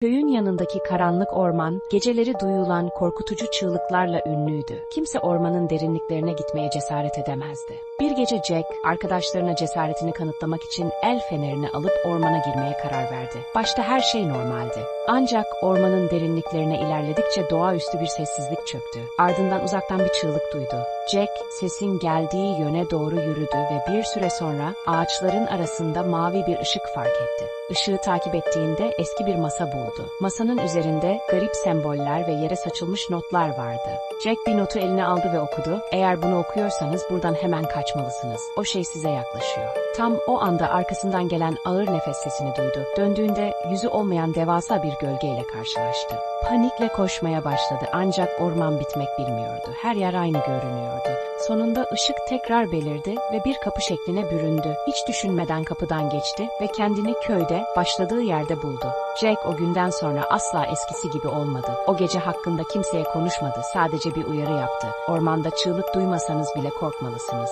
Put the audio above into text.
Köyün yanındaki karanlık orman, geceleri duyulan korkutucu çığlıklarla ünlüydü. Kimse ormanın derinliklerine gitmeye cesaret edemezdi. Bir gece Jack, arkadaşlarına cesaretini kanıtlamak için el fenerini alıp ormana girmeye karar verdi. Başta her şey normaldi. Ancak ormanın derinliklerine ilerledikçe doğaüstü bir sessizlik çöktü. Ardından uzaktan bir çığlık duydu. Jack, sesin geldiği yöne doğru yürüdü ve bir süre sonra ağaçların arasında mavi bir ışık fark etti. Işığı takip ettiğinde eski bir masa buldu. Masanın üzerinde garip semboller ve yere saçılmış notlar vardı. Jack bir notu eline aldı ve okudu. Eğer bunu okuyorsanız buradan hemen kaçmalısınız. O şey size yaklaşıyor. Tam o anda arkasından gelen ağır nefes sesini duydu. Döndüğünde yüzü olmayan devasa bir gölgeyle karşılaştı. Panikle koşmaya başladı ancak orman bitmek bilmiyordu. Her yer aynı görünüyordu. Sonunda ışık tekrar belirdi ve bir kapı şekline büründü. Hiç düşünmeden kapıdan geçti ve kendini köyde, başladığı yerde buldu. Jack o günden sonra asla eskisi gibi olmadı. O gece hakkında kimseye konuşmadı, sadece bir uyarı yaptı. Ormanda çığlık duymasanız bile korkmalısınız.